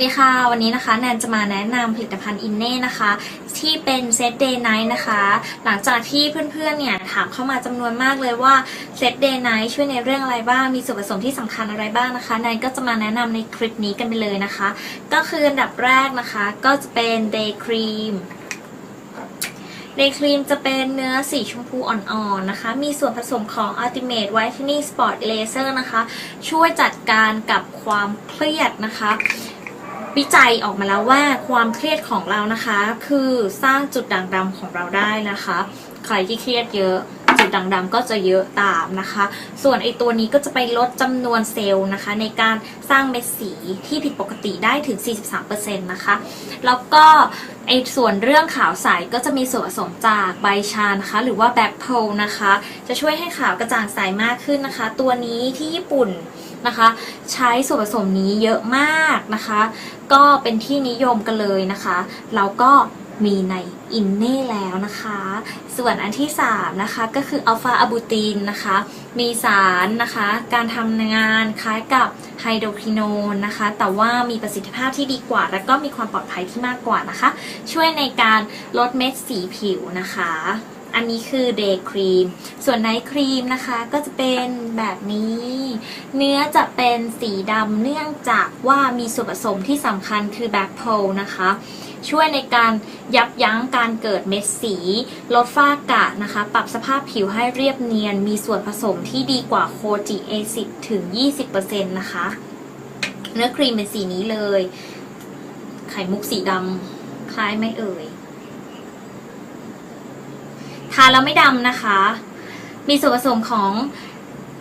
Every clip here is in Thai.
วัสดีค่ะ วันนี้นะคะแนนจะมาแนะนำผลิตภัณฑ์อินเน่นะคะ ที่เป็นเซตเดย์ไนท์นะคะ หลังจากที่เพื่อนๆเนี่ยถามเข้ามาจำนวนมากเลยว่าเซตเดย์ไนท์ช่วยในเรื่องอะไรบ้าง มีส่วนผสมที่สำคัญอะไรบ้างนะคะแนนก็จะมาแนะนำในคลิปนี้กันไปเลยนะคะ ก็คืออันดับแรกนะคะก็จะเป็นเดย์ครีมเดย์ครีมจะเป็นเนื้อสีชมพูอ่อนๆนะคะ มีส่วนผสมของ Ultimate Whitening Spot Laser นะคะ ช่วยจัดการกับความเครียดนะคะ วิจัยออกมาแล้วว่าความเครียดของเรานะคะ คือสร้างจุดด่างดำของเราได้นะคะ ใครที่เครียดเยอะ จุดด่างดำก็จะเยอะตามนะคะ ส่วนไอตัวนี้ก็จะไปลดจำนวนเซลล์นะคะ ในการสร้างเม็ดสีที่ผิดปกติได้ถึง 43%นะคะ แล้วก็ไอส่วนเรื่องขาวใสก็จะมีส่วนผสมจากใบชานะคะ หรือว่าแบ็คโพลนะคะ จะช่วยให้ขาวกระจ่างใสมากขึ้นนะคะ ตัวนี้ที่ญี่ปุ่นนะคะ ใช้ส่วนผสมนี้เยอะมากนะคะ ก็เป็นที่นิยมกันเลยนะคะแล้วก็ มีในอินเน่แล้วนะคะ ส่วนอันที่ 3 นะคะ ก็คืออัลฟาอะบูตินนะคะ มีสารนะคะ การทำงานคล้ายกับไฮโดรควิโนนะคะ แต่ว่ามีประสิทธิภาพที่ดีกว่า และก็มีความปลอดภัยที่มากกว่านะคะ ช่วยในการลดเม็ดสีผิวนะคะ อันนี้คือเดย์ครีม ส่วนไนท์ครีมนะคะก็จะเป็นแบบนี้ เนื้อจะเป็นสีดำเนื่องจากว่ามีส่วนผสมที่สำคัญคือแบ็คโพลนะคะ ช่วยในการยับยั้งการเกิดเม็ดสี ลดฝ้ากระนะคะ ปรับสภาพผิวให้เรียบเนียน มีส่วนผสมที่ดีกว่าโคจิเอซิดถึง 20%นะคะ เนื้อครีมเป็นสีนี้เลย ไข่มุกสีดำคล้ายไหมเอ่ย ทาแล้วไม่ดำนะคะ มีส่วนผสมของ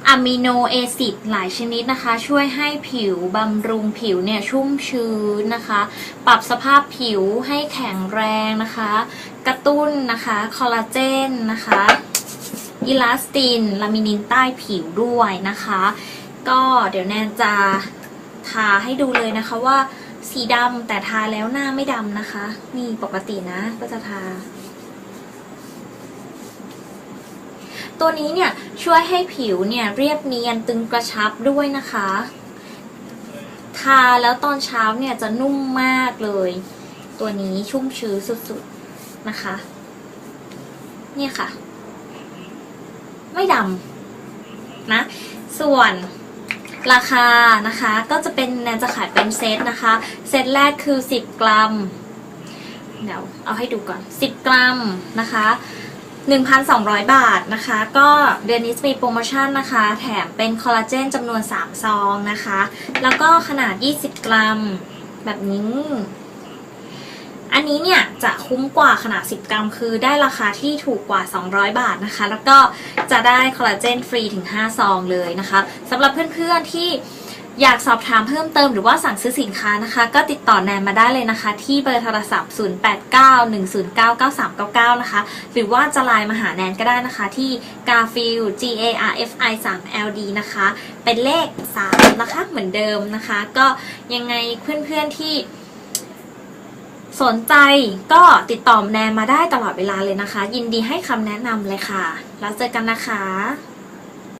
อะมิโนแอซิดหลายชนิดนะคะ ช่วยให้ผิวบำรุงผิวเนี่ยชุ่มชื้นนะคะ ปรับสภาพผิวให้แข็งแรงนะคะ กระตุ้นนะคะ คอลลาเจนนะคะอิลาสติน ลามินินใต้ผิวด้วยนะคะ ก็เดี๋ยวแนนจะทาให้ดูเลยนะคะว่าสีดำแต่ทาแล้วหน้าไม่ดำนะคะ นี่ปกตินะก็จะทา ตัวนี้เนี่ยช่วยให้ผิวเนี่ยเรียบเนียนตึงกระชับด้วยนะคะ ทาแล้วตอนเช้าเนี่ยจะนุ่มมากเลย ตัวนี้ชุ่มชื้นสุดๆนะคะ เนี่ยค่ะ ไม่ดำนะ ส่วนราคานะคะ ก็จะเป็นแนนจะขายเป็นเซตนะคะ เซตแรกคือ 10 กรัม เดี๋ยวเอาให้ดูก่อน 10 กรัมนะคะ 1,200 บาทนะคะ ก็เดือนนี้จะมีโปรโมชั่นนะคะ แถมเป็นคอลลาเจนจำนวน 3 ซองนะคะ แล้วก็ขนาด 20 กรัม แบบนี้ อันนี้เนี่ย จะคุ้มกว่าขนาด 10 กรัม คือได้ราคาที่ถูกกว่า 200 บาทนะคะ แล้วก็จะได้คอลลาเจนฟรีถึง 5 ซองเลยนะคะสำหรับเพื่อนๆที่ อยากสอบถามเพิ่มเติมหรือว่าสั่งซื้อสินค้านะคะ ก็ติดต่อแนนมาได้เลยนะคะ ที่เบอร์โทรศัพท์ 0891099399 นะคะ หรือว่าจะไลน์มาหาแนนก็ได้นะคะ ที่ garfield g a r f i 3 l d นะคะ เป็นเลข 3 นะคะ เหมือนเดิมนะคะ ก็ยังไงเพื่อนๆที่สนใจก็ติดต่อแนนมาได้ตลอดเวลาเลยนะคะ ยินดีให้คำแนะนำเลยค่ะ แล้วเจอกันนะคะ